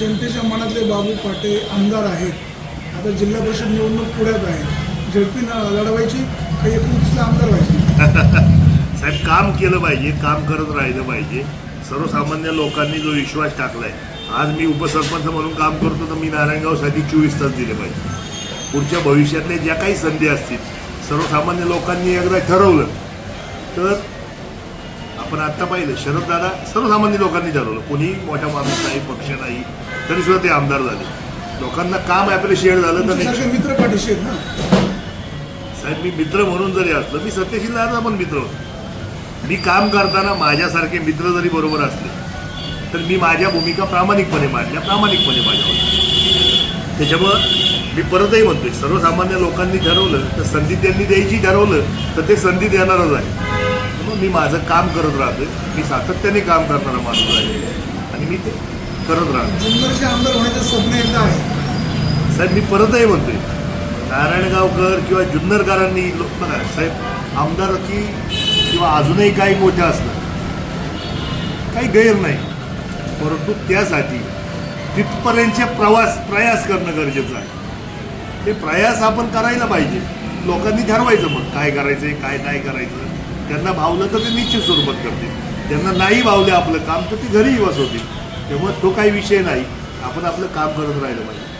जनतेच्या मनातले बाबू पाटे आमदार आहेत. आता जिल्हा परिषद निवडणूक पुढ्यात आहे. झडपी लढवायची काही एकोणतीसला आमदार व्हायची? साहेब काम केलं पाहिजे काम करत राहिलं पाहिजे. सर्वसामान्य लोकांनी जो विश्वास टाकलाय आज मी उपसरपंच म्हणून काम करतो तर मी नारायणगावसाठी चोवीस तास दिले पाहिजे. पुढच्या भविष्यातल्या ज्या काही संधी असतील सर्वसामान्य लोकांनी एकदा ठरवलं तर आपण आत्ता पाहिलं शरद दादा सर्वसामान्य लोकांनी ठरवलं. कोणी मोठा माणूस नाही पक्ष नाही तरी सुद्धा ते आमदार झाले. लोकांना काम ॲप्रिशिएट झालं तर मित्र पाठीशी आहेत ना? साहेब मी मित्र म्हणून जरी असलो मी सत्यशील दादा पण मित्र होतो. मी काम करताना माझ्यासारखे मित्र जरी बरोबर असले तर मी माझ्या भूमिका प्रामाणिकपणे मांडल्या प्रामाणिकपणे माझ्यावर त्याच्यामुळं मी परतही म्हणतोय सर्वसामान्य लोकांनी ठरवलं तर संधी त्यांनी द्यायची ठरवलं तर ते संधी देणारच आहे मग मी माझं काम करत राहतोय. मी सातत्याने काम करणारा माणूस आहे. आणि मी ते करत राहतो जुन्नरचे आमदार होण्याचं स्वप्न एकदा आहे. साहेब मी परतही म्हणतोय नारायणगावकर किंवा जुन्नरकरांनी लोक बघा साहेब आमदारकी किंवा अजूनही काही मोठं असलं काही गैर नाही. परंतु त्यासाठी तिथपर्यंतचे प्रवास प्रयास करणं गरजेचं आहे. ते प्रयास आपण करायला पाहिजे. लोकांनी ठरवायचं मग काय करायचंय काय नाही करायचं. त्यांना भावलं तर ते निश्चित स्वरूपात करतील. त्यांना नाही भावले आपलं काम तर ते घरीही बसवतील. तेव्हा तो काही विषय नाही. आपण आपलं काम करत राहिलं पाहिजे.